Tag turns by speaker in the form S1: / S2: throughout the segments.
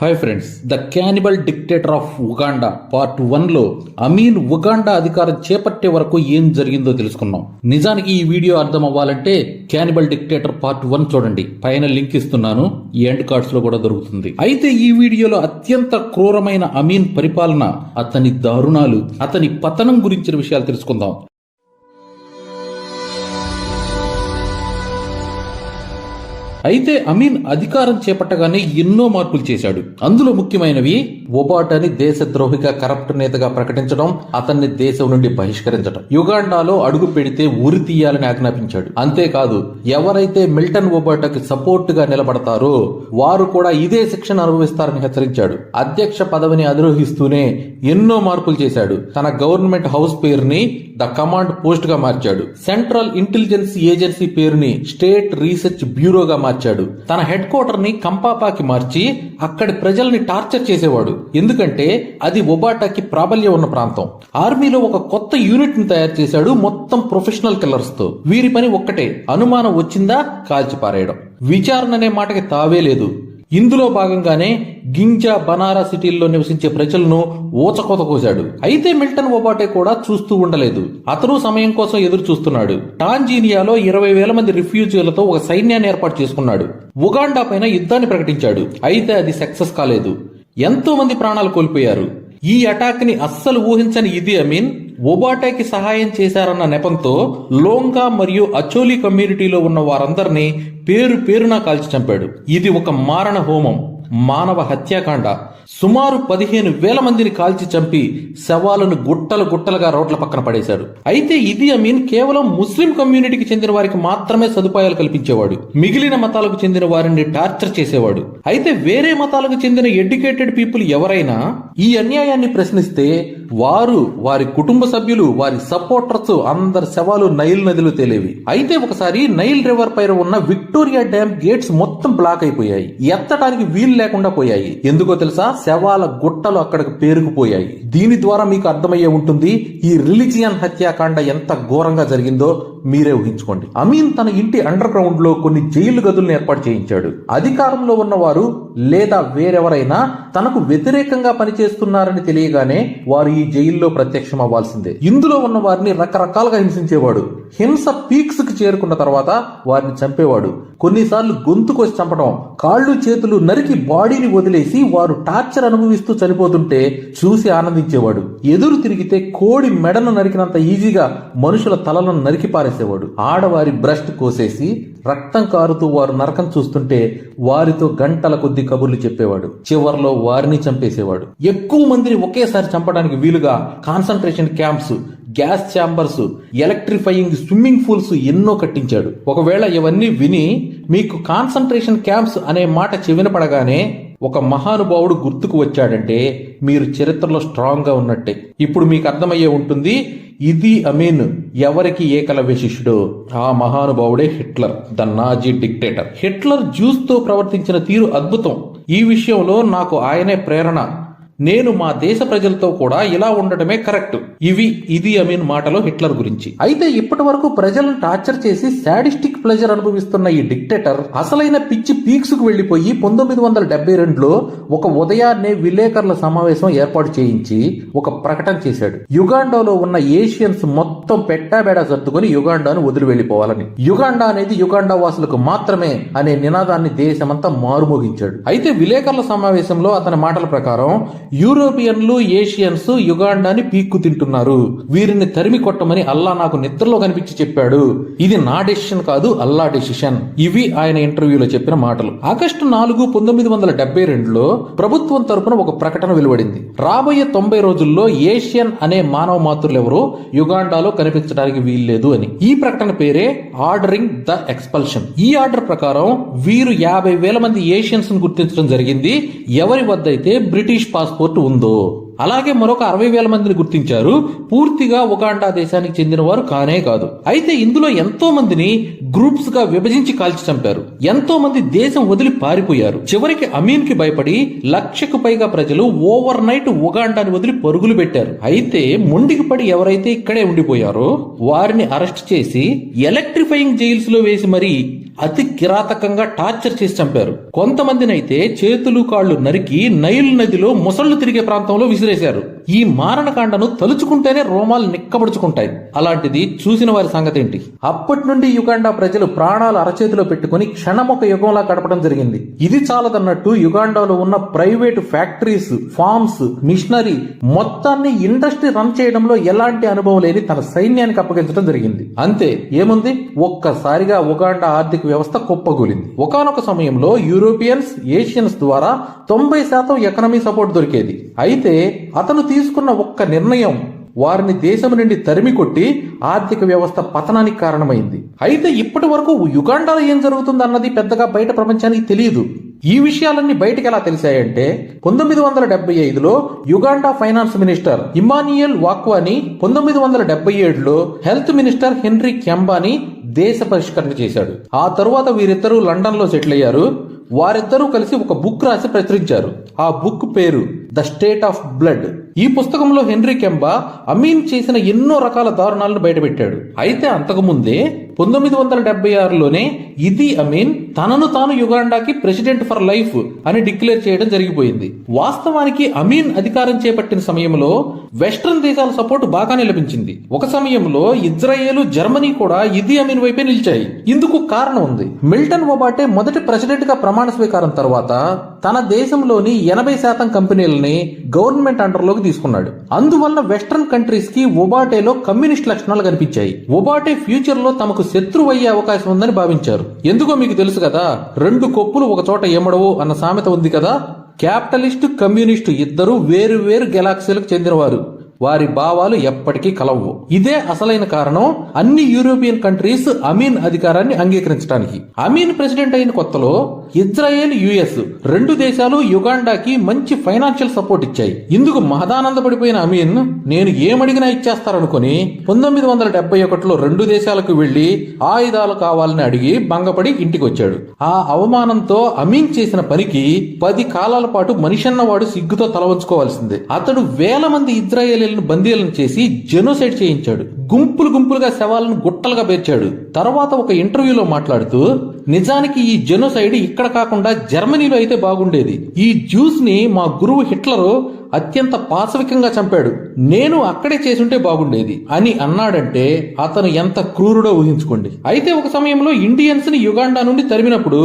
S1: Hi friends the cannibal dictator of Uganda part వన్లో Amin Uganda అధికారం చేపట్టే వరకు ఏం జరిగిందో తెలుసుకున్నాం. నిజానికి ఈ వీడియో అర్థం అవ్వాలంటే క్యానిబల్ డిక్టేటర్ పార్ట్ వన్ చూడండి. పైన లింక్ ఇస్తున్నాను ఈ ఎండ్ కార్డ్స్లో కూడా దొరుకుతుంది. అయితే ఈ వీడియోలో అత్యంత క్రూరమైన అమీన్ పరిపాలన అతని దారుణాలు అతని పతనం గురించిన విషయాలు తెలుసుకుందాం. అయితే అమీన్ అధికారం చేపట్టగానే ఎన్నో మార్పులు చేశాడు. అందులో ముఖ్యమైనవి ఒబాటాని దేశద్రోహిగా కరప్ట్ నేతగా ప్రకటించడం అతన్ని దేశం నుండి బహిష్కరించడం. యుగాండాలో అడుగు పెడితే ఉరి తీయాలని ఆజ్ఞాపించాడు. అంతేకాదు ఎవరైతే మిల్టన్ ఒబాటాకి సపోర్ట్గా నిలబడతారో వారు కూడా ఇదే శిక్షణ అనుభవిస్తారని హెచ్చరించాడు. అధ్యక్ష పదవిని అధిరోహిస్తూనే ఎన్నో మార్పులు చేశాడు. తన గవర్నమెంట్ హౌస్ పేరుని ద కమాండ్ పోస్ట్గా మార్చాడు. సెంట్రల్ ఇంటెలిజెన్స్ ఏజెన్సీ పేరుని స్టేట్ రీసెర్చ్ బ్యూరోగా మార్చాడు మార్చాడు. తన హెడ్ క్వార్టర్ని కంపాపాకి మార్చి అక్కడి ప్రజల్ని టార్చర్ చేసేవాడు. ఎందుకంటే అది ఒబాటాకి ప్రాబల్యం ఉన్న ప్రాంతం. ఆర్మీలో ఒక కొత్త యూనిట్ని తయారు చేశాడు మొత్తం ప్రొఫెషనల్ కిల్లర్స్తో వీరి పని ఒక్కటే. అనుమానం వచ్చిందా కాల్చి పారేయడం విచారణ అనే మాటకి తావే లేదు. ఇందులో భాగంగానే గింజా బనారా సిటీల్లో నివసించే ప్రజలను ఊచకోత కోశాడు. అయితే మిల్టన్ ఓబాటే కూడా చూస్తూ ఉండలేదు. అతను సమయం కోసం ఎదురు చూస్తున్నాడు టాంజీనియాలో ఇరవై వేల మంది రిఫ్యూజీలతో ఒక సైన్యాన్ని ఏర్పాటు చేసుకున్నాడు. ఉగాండా పైన యుద్ధాన్ని ప్రకటించాడు. అయితే అది సక్సెస్ కాలేదు. ఎంతో మంది ప్రాణాలు కోల్పోయారు. ఈ అటాక్ని అస్సలు ఊహించని ఇది అమీన్. ఒబాటాకి సహాయం చేశారన్న నెపంతో లోంగా మరియు అచోలి కమ్యూనిటీలో ఉన్న వారందరినీ పేరు పేరున కాల్చి చంపాడు. ఇది ఒక మారణ హోమం మానవ హత్యాకాండ. సుమారు పదిహేను వేల మందిని కాల్చి చంపి శవాలను గుట్టలు గుట్టలుగా రోడ్ల పక్కన పడేశాడు. అయితే ఇది అమీన్ కేవలం ముస్లిం కమ్యూనిటీకి చెందిన వారికి మాత్రమే సదుపాయాలు కల్పించేవాడు. మిగిలిన మతాలకు చెందిన వారిని టార్చర్ చేసేవాడు. అయితే వేరే మతాలకు చెందిన ఎడ్యుకేటెడ్ పీపుల్ ఎవరైనా ఈ అన్యాయాన్ని ప్రశ్నిస్తే వారు వారి కుటుంబ సభ్యులు వారి సపోర్టర్స్ అందరి శవాలు నైల్ నదిలో తేలేవి. అయితే ఒకసారి నైల్ రివర్ పైన ఉన్న విక్టోరియా డ్యామ్ గేట్స్ మొత్తం బ్లాక్ అయిపోయాయి. ఎత్తడానికి వీలు లేకుండా పోయాయి. ఎందుకో తెలుసా? శవాల గుట్టలు అక్కడికి పేరుకుపోయాయి. దీని ద్వారా మీకు అర్థమయ్యే ఉంటుంది ఈ రిలిజియన్ హత్యాకాండ ఎంత ఘోరంగా జరిగిందో మీరే ఊహించుకోండి. అమీన్ తన ఇంటి అండర్ గ్రౌండ్లో కొన్ని జైలు గదులను ఏర్పాటు చేయించాడు. అధికారంలో ఉన్నవారు లేదా వేరెవరైనా తనకు వ్యతిరేకంగా పనిచేస్తున్నారని తెలియగానే వారు ఈ జైల్లో ప్రత్యక్షం అవ్వాల్సిందే ఇందులో ఉన్న వారిని రకరకాలుగా హింసించేవాడు. హింస పీక్స్కి చేరుకున్న తర్వాత వారిని చంపేవాడు. కొన్నిసార్లు గొంతుకొచ్చి చంపడం కాళ్ళు చేతులు నరికి బాడీని వదిలేసి వారు టార్చర్ అనుభవిస్తూ చనిపోతుంటే చూసి ఆనందించేవాడు. ఎదురు తిరిగితే కోడి మెడను నరికినంత ఈజీగా మనుషుల తలలను నరికి పారేసేవాడు. ఆడవారి బ్రష్ కోసేసి రక్తం కారుతూ వారు నరకం చూస్తుంటే వారితో గంటల కొద్ది కబుర్లు చెప్పేవాడు. చివర్లో వారిని చంపేసేవాడు. ఎక్కువ మందిని ఒకేసారి చంపడానికి వీలుగా concentration camps gas chambers electrifying swimming pools ఎన్నో కట్టించాడు. ఒకవేళ ఇవన్నీ విని మీకు కాన్సన్ట్రేషన్ క్యాంప్స్ అనే మాట చెవిన పడగానే ఒక మహానుభావుడు గుర్తుకు వచ్చాడంటే మీరు చరిత్రలో స్ట్రాంగ్గా ఉన్నట్టే. ఇప్పుడు మీకు అర్థమయ్యే ఉంటుంది ఇది అమీన్ ఎవరికి ఏకలవ్య శిష్యుడు? ఆ మహానుభావుడే Hitler the Nazi dictator. Hitler జ్యూస్తో ప్రవర్తించిన తీరు అద్భుతం. ఈ విషయంలో నాకు ఆయనే ప్రేరణ. నేను మా దేశ ప్రజలతో కూడా ఇలా ఉండటమే కరెక్ట్. ఇవి ఇది అమీన్ మాటలో హిట్లర్ గురించి. అయితే ఇప్పటి వరకు ప్రజలను టార్చర్ చేసి సాడిస్టిక్ ప్లెజర్ అనుభవిస్తున్న ఈ డిక్టేటర్ అసలైన పిచ్చి పీక్స్కు వెళ్ళిపోయి పంతొమ్మిది వందల డెబ్బై రెండులో ఒక ఉదయాన్నే విలేకరుల సమావేశం ఏర్పాటు చేయించి ఒక ప్రకటన చేశాడు. యుగాండాలో ఉన్న ఏషియన్స్ మొత్తం పెట్టాబేడా సర్దుకొని యుగాండాను వదిలి వెళ్ళిపోవాలని యుగాండా అనేది యుగాండా వాసులకు మాత్రమే అనే నినాదాన్ని దేశమంతా మారుమోగించాడు. అయితే విలేకరుల సమావేశంలో అతని మాటల ప్రకారం యూరోపియన్లు ఏషియన్స్ యుగాండాని పీక్కు తింటున్నారు. వీరిని తరిమి కొట్టమని అల్లా నాకు నిద్రలో కనిపించి చెప్పాడు. ఇది నా డెసిషన్ కాదు అల్లా డెసిషన్. ఇవి ఆయన ఇంటర్వ్యూలో చెప్పిన మాటలు. ఆగస్టు నాలుగు పంతొమ్మిది వందల డెబ్బై రెండులో ప్రభుత్వం తరపున ఒక ప్రకటన వెలువడింది. రాబోయే తొంభై రోజుల్లో ఏషియన్ అనే మానవ మాతృలు యుగాండాలో కనిపించడానికి వీల్లేదు అని. ఈ ప్రకటన పేరే ఆర్డరింగ్ ద ఎక్స్పల్షన్. ఈ ఆర్డర్ ప్రకారం వీరు యాభై వేల మంది ఏషియన్స్ గుర్తించడం జరిగింది. ఎవరి వద్ద అయితే బ్రిటిష్ పాస్ పాస్పోర్ట్ ఉందో అలాగే మరొక అరవై వేల మందిని గుర్తించారు. పూర్తిగా ఉగాండా దేశానికి చెందిన వారు కానే కాదు. అయితే ఇందులో ఎంతో మందిని గ్రూప్స్గా విభజించి కాల్చి చంపారు. ఎంతో మంది దేశం వదిలి పారిపోయారు. చివరికి అమీన్కి భయపడి లక్షకు పైగా ప్రజలు ఓవర్ నైట్ ఉగాండాని వదిలి పరుగులు పెట్టారు. అయితే మొండికి పడి ఎవరైతే ఇక్కడే ఉండిపోయారో వారిని అరెస్ట్ చేసి ఎలక్ట్రిఫైయింగ్ జైల్స్లో వేసి మరీ అతి కిరాతకంగా టార్చర్ చేసి చంపారు. కొంతమందినైతే చేతులు కాళ్ళు నరికి నైల్ నదిలో ముసళ్ళు తిరిగే ప్రాంతంలో విసిరేశారు. ఈ మారణకాండను తలుచుకుంటేనే రోమాలు నిక్కబడుచుకుంటాయి. అలాంటిది చూసిన వారి సంగతి ఏంటి అప్పటి నుండి యుగాండా ప్రజలు ప్రాణాలు అరచేతిలో పెట్టుకుని ఒక యుగంలా గడపడం జరిగింది. ఇది చాలదన్నట్టు యుగాండాలో ఉన్న ప్రైవేటు ఫ్యాక్టరీస్ ఫార్మ్స్ మిషనరీ మొత్తాన్ని ఇండస్ట్రీ రన్ చేయడంలో ఎలాంటి అనుభవం లేని తన సైన్యానికి అప్పగించడం జరిగింది. అంతే ఏముంది? ఒక్కసారిగా ఉగాండా ఆర్థిక వ్యవస్థ కుప్పగూలింది. ఒకానొక సమయంలో యూరోపియన్స్ ఏషియన్స్ ద్వారా తొంభై శాతం ఎకనమీ సపోర్ట్ దొరికేది. అయితే అతను తీసుకున్న ఒక్క నిర్ణయం వారిని దేశం నుండి తరిమి కొట్టి ఆర్థిక వ్యవస్థ పతనానికి కారణమైంది. అయితే ఇప్పటి వరకు యుగాండాలో ఏం జరుగుతుంది అన్నది పెద్దగా బయట ప్రపంచానికి తెలియదు. ఈ విషయాలన్నీ బయటకు ఎలా తెలిసాయంటే పంతొమ్మిది వందల డెబ్బై ఐదులో Uganda finance minister Emmanuel Wakhweya పంతొమ్మిది వందల డెబ్బై ఏడులో హెల్త్ మినిస్టర్ హెన్రీ కెంబాని దేశ పరిష్కరణ చేశాడు. ఆ తరువాత వీరిద్దరూ లండన్లో సెటిల్ అయ్యారు. వారిద్దరూ కలిసి ఒక బుక్ రాసి ప్రచురించారు. ఆ బుక్ పేరు ద స్టేట్ ఆఫ్ బ్లడ్. ఈ పుస్తకంలో హెన్రీ కెంబా అమీన్ చేసిన ఎన్నో రకాల దారుణాలను బయటపెట్టాడు. అయితే అంతకుముందే పంతొమ్మిది వందల డెబ్బై ఆరులోనే ఇది అమీన్ తనను తాను యుగాండాకి ప్రెసిడెంట్ ఫర్ లైఫ్ అని డిక్లేర్ చేయడం జరిగిపోయింది. వాస్తవానికి అమీన్ అధికారం చేపట్టిన సమయంలో వెస్ట్రన్ దేశాల సపోర్ట్ బాగానే లభించింది. ఒక సమయంలో ఇజ్రాయేల్ జర్మనీ కూడా ఇది అమీన్ వైపే నిలిచాయి. ఇందుకు కారణం ఉంది. మిల్టన్ ఒబాటే మొదటి ప్రెసిడెంట్గా ప్రమాణ స్వీకారం తర్వాత తన దేశంలోని ఎనభై శాతం కంపెనీలని గవర్నమెంట్ అండర్లోకి తీసుకున్నాడు. అందువల్ల వెస్ట్రన్ కంట్రీస్కి ఒబాటేలో కమ్యూనిస్ట్ లక్షణాలు కనిపించాయి. ఒబాటే ఫ్యూచర్లో తమకు శత్రువు అయ్యే అవకాశం ఉందని భావించారు. ఎందుకో మీకు తెలుసు కదా రెండు కొప్పులు ఒక చోట ఏమడవు అన్న సామెత ఉంది కదా. క్యాపిటలిస్ట్ కమ్యూనిస్టు ఇద్దరు వేరు వేరు గెలాక్సీలకు చెందినవారు. వారి భావాలు ఎప్పటికీ కలవు. ఇదే అసలైన కారణం అన్ని యూరోపియన్ కంట్రీస్ అమీన్ అధికారాన్ని అంగీకరించడానికి అమీన్ ప్రెసిడెంట్ అయిన కొత్తలో ఇజ్రాయెల్ యుఎస్ రెండు దేశాలు యుగాండాకి మంచి ఫైనాన్షియల్ సపోర్ట్ ఇచ్చాయి. ఇందుకు మహదానందపడిపోయిన అమీన్ నేను ఏమడిగినా ఇచ్చేస్తారనుకుని పంతొమ్మిది వందల డెబ్బై ఒకటిలో రెండు దేశాలకు వెళ్ళి ఆయుధాలు కావాలని అడిగి భంగపడి ఇంటికి వచ్చాడు ఆ అవమానంతో అమీన్ చేసిన పనికి పది కాలాల పాటు మనిషన్నవాడు సిగ్గుతో తలవంచుకోవాల్సిందే అతడు వేల మంది ఇజ్రాయేలీలను బందీలను చేసి జెనోసైడ్ చేయించాడు. గుంపులు గుంపులుగా శవాలను గుట్టలుగా పేర్చాడు. తర్వాత ఒక ఇంటర్వ్యూలో మాట్లాడుతూ నిజానికి ఈ జెనోసైడ్ ఇక్కడ కాకుండా జర్మనీలో అయితే బాగుండేది. ఈ జ్యూస్ని మా గురువు హిట్లరు అత్యంత పాశవికంగా చంపాడు. నేను అక్కడే చేసుంటే బాగుండేది అని అన్నాడంటే అతను ఎంత క్రూరుడో ఊహించుకోండి. అయితే ఒక సమయంలో ఇండియన్స్ని యుగాండా నుండి తరిమినప్పుడు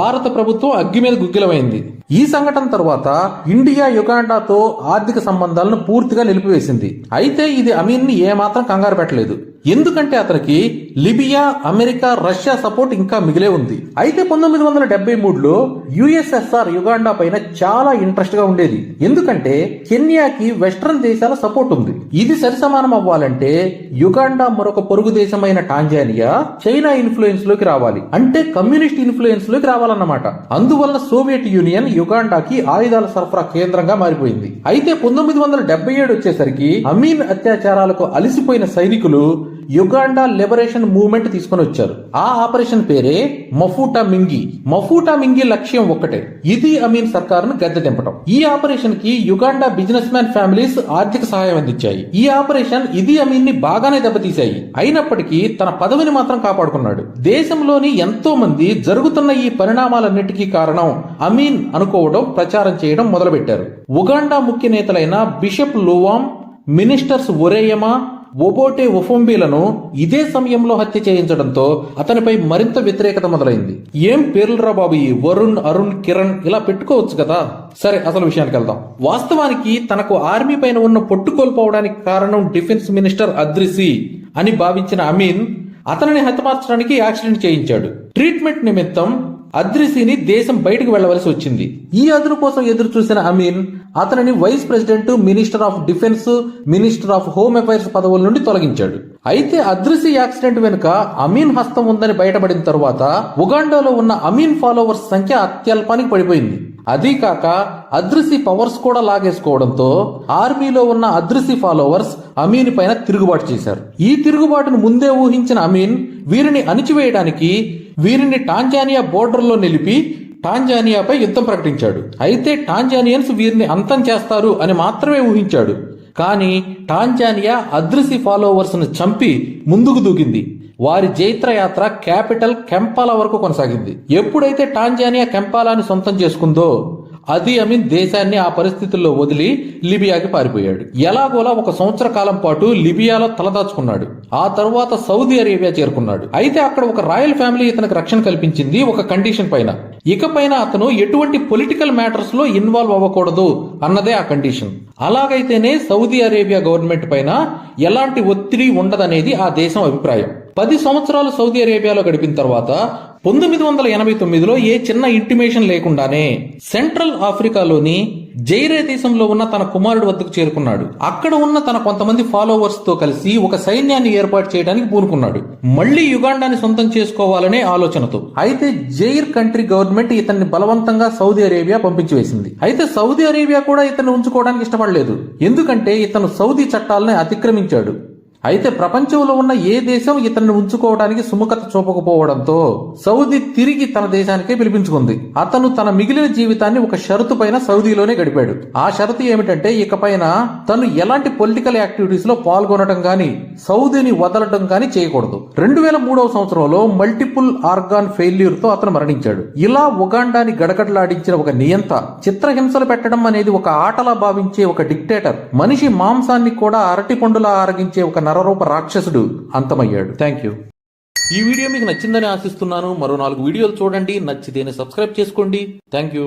S1: భారత ప్రభుత్వం అగ్గి మీద గుగ్గిలమైంది. ఈ సంఘటన తర్వాత ఇండియా యుగాండాతో ఆర్థిక సంబంధాలను పూర్తిగా నిలిపివేసింది. అయితే ఇది అమీన్ని ఏమాత్రం కంగారు పెట్టలేదు. ఎందుకంటే అతనికి లిబియా అమెరికా రష్యా సపోర్ట్ ఇంకా మిగిలే ఉంది. అయితే పంతొమ్మిది వందల డెబ్బై మూడులో యుఎస్ఎస్ఆర్ యుగాండా పైన చాలా ఇంట్రెస్ట్గా ఉండేది. ఎందుకంటే కెన్యాకి వెస్ట్రన్ దేశాల సపోర్ట్ ఉంది. ఇది సరిసమానం అవ్వాలంటే యుగాండా మరొక పొరుగు దేశమైన టాంజానియా చైనా ఇన్ఫ్లుయెన్స్లోకి రావాలి. అంటే కమ్యూనిస్ట్ ఇన్ఫ్లుయెన్స్లోకి రావాలన్నమాట. అందువల్ల సోవియట్ యూనియన్ యుగాండాకి ఆయుధాల సరఫరా కేంద్రంగా మారిపోయింది. అయితే పంతొమ్మిది వందల డెబ్బై ఏడు వచ్చేసరికి అమీన్ అత్యాచారాలకు అలసిపోయిన సైనికులు యుగాండా లిబరేషన్ మూవ్మెంట్ తీసుకొని వచ్చారు. ఆ ఆపరేషన్ పేరే మఫూటా మింగి. మఫూటా మింగి లక్ష్యం ఒక్కటే. ఇది అమీన్ సర్కారును గద్దె దింపడం ఈ ఆపరేషన్కి యుగాండా బిజినెస్ మ్యాన్ ఫ్యామిలీస్ ఆర్థిక సహాయం అందించాయి. ఈ ఆపరేషన్ ఇది అమీన్ని బాగానే దెబ్బతీశాయి. అయినప్పటికీ తన పదవిని మాత్రం కాపాడుకున్నాడు. దేశంలోని ఎంతో మంది జరుగుతున్న ఈ పరిణామాలన్నిటికీ కారణం అమీన్ అనుకోవడం ప్రచారం చేయడం మొదలుపెట్టారు. ఉగాండా ముఖ్య నేతలైన బిషప్ లువామ్ మినిస్టర్స్ ఒరేయమా ఒబోటే ఒఫొంబీలను ఇదే సమయంలో హత్య చేయించడంతో అతనిపై మరింత వ్యతిరేకత మొదలైంది. ఏం పేర్లురా బాబు ఈ వరుణ్ అరుణ్ కిరణ్ ఇలా పెట్టుకోవచ్చు కదా? సరే అసలు విషయానికి వెళ్దాం. వాస్తవానికి తనకు ఆర్మీ పైన ఉన్న పొట్టు కోల్పోవడానికి కారణం డిఫెన్స్ మినిస్టర్ అద్రిసి అని భావించిన అమీన్ అతనిని హతమార్చడానికి యాక్సిడెంట్ చేయించాడు. ట్రీట్మెంట్ నిమిత్తం అద్రిసిని దేశం బయటకు వెళ్ళవలసి వచ్చింది. ఈ అదును కోసం ఎదురు చూసిన అమీన్ అతనిని vice president minister of defence minister of home affairs పదవుల నుండి తొలగించాడు. అయితే అద్రిసి యాక్సిడెంట్ వెనుక అమీన్ హస్తం ఉందని బయటపడిన తరువాత ఉగాండాలో ఉన్న అమీన్ ఫాలోవర్స్ సంఖ్య అత్యల్పానికి పడిపోయింది. అదీ కాక అద్రిసి పవర్స్ కూడా లాగేసుకోవడంతో ఆర్మీలో ఉన్న అద్రిసి ఫాలోవర్స్ అమీన్ పైన తిరుగుబాటు చేశారు. ఈ తిరుగుబాటును ముందే ఊహించిన అమీన్ వీరిని అణిచివేయడానికి వీరిని టాంజానియా బోర్డర్లో నిలిపి టాంజానియాపై యుద్ధం ప్రకటించాడు. అయితే టాంజానియన్స్ వీరిని అంతం చేస్తారు అని మాత్రమే ఊహించాడు. కానీ టాంజానియా అద్రిసి ఫాలోవర్స్ను చంపి ముందుకు దూకింది. వారి జైత్రయాత్ర క్యాపిటల్ కెంపాలా వరకు కొనసాగింది. ఎప్పుడైతే టాంజానియా కెంపాలాని సొంతం చేసుకుందో అది అమీన్ దేశాన్ని ఆ పరిస్థితుల్లో వదిలి లిబియాకి పారిపోయాడు. ఎలాగోలా ఒక సంవత్సర కాలం పాటు లిబియాలో తలదాచుకున్నాడు. ఆ తర్వాత సౌదీ అరేబియా చేరుకున్నాడు. అయితే అక్కడ ఒక రాయల్ ఫ్యామిలీ ఇతనికి రక్షణ కల్పించింది ఒక కండిషన్ పైన. ఇకపైన అతను ఎటువంటి పొలిటికల్ మ్యాటర్స్లో ఇన్వాల్వ్ అవ్వకూడదు అన్నదే ఆ కండిషన్. అలాగైతేనే సౌదీ అరేబియా గవర్నమెంట్ పైన ఎలాంటి ఒత్తిడి ఉండదనేది ఆ దేశం అభిప్రాయం. పది సంవత్సరాలు సౌదీ అరేబియాలో గడిపిన తర్వాత పంతొమ్మిది వందల ఎనభై తొమ్మిదిలో ఏ చిన్న ఇంటిమేషన్ లేకుండానే సెంట్రల్ ఆఫ్రికాలోని జైరే దేశంలో ఉన్న తన కుమారుడు వద్దకు చేరుకున్నాడు. అక్కడ ఉన్న తన కొంతమంది ఫాలోవర్స్తో కలిసి ఒక సైన్యాన్ని ఏర్పాటు చేయడానికి పూనుకున్నాడు. మళ్ళీ యుగాండాని సొంతం చేసుకోవాలనే ఆలోచనతో. అయితే జైర్ కంట్రీ గవర్నమెంట్ ఇతన్ని బలవంతంగా సౌదీ అరేబియా పంపించి వేసింది అయితే సౌదీ అరేబియా కూడా ఇతన్ని ఉంచుకోవడానికి ఇష్టపడలేదు. ఎందుకంటే ఇతను సౌదీ చట్టాలని అతిక్రమించాడు. అయితే ప్రపంచంలో ఉన్న ఏ దేశం ఇతన్ని ఉంచుకోవడానికి సుముఖత చూపకపోవడంతో సౌదీ తిరిగి తన దేశానికే పిలిపించుకుంది. అతను తన మిగిలిన జీవితాన్ని ఒక షరతు పైన సౌదీలోనే గడిపాడు. ఆ షరతు ఏమిటంటే ఇకపైన తను ఎలాంటి పొలిటికల్ యాక్టివిటీస్లో పాల్గొనడం గాని సౌదీని వదలడం గాని చేయకూడదు. రెండు వేల మూడవ సంవత్సరంలో మల్టిపుల్ ఆర్గాన్ ఫెయిల్యూర్తో అతను మరణించాడు. ఇలా ఉగాండాని గడగడలాడించిన ఒక నియంత చిత్రహింసలు పెట్టడం అనేది ఒక ఆటలా భావించే ఒక డిక్టేటర్ మనిషి మాంసాన్ని కూడా అరటి పండులా ఆరగించే ఒక నరరూప రాక్షసుడు అంతమయ్యాడు. థ్యాంక్ యూ ఈ వీడియో మీకు నచ్చిందని ఆశిస్తున్నాను. మరో నాలుగు వీడియోలు చూడండి. నచ్చితేనే సబ్స్క్రైబ్ చేసుకోండి. Thank you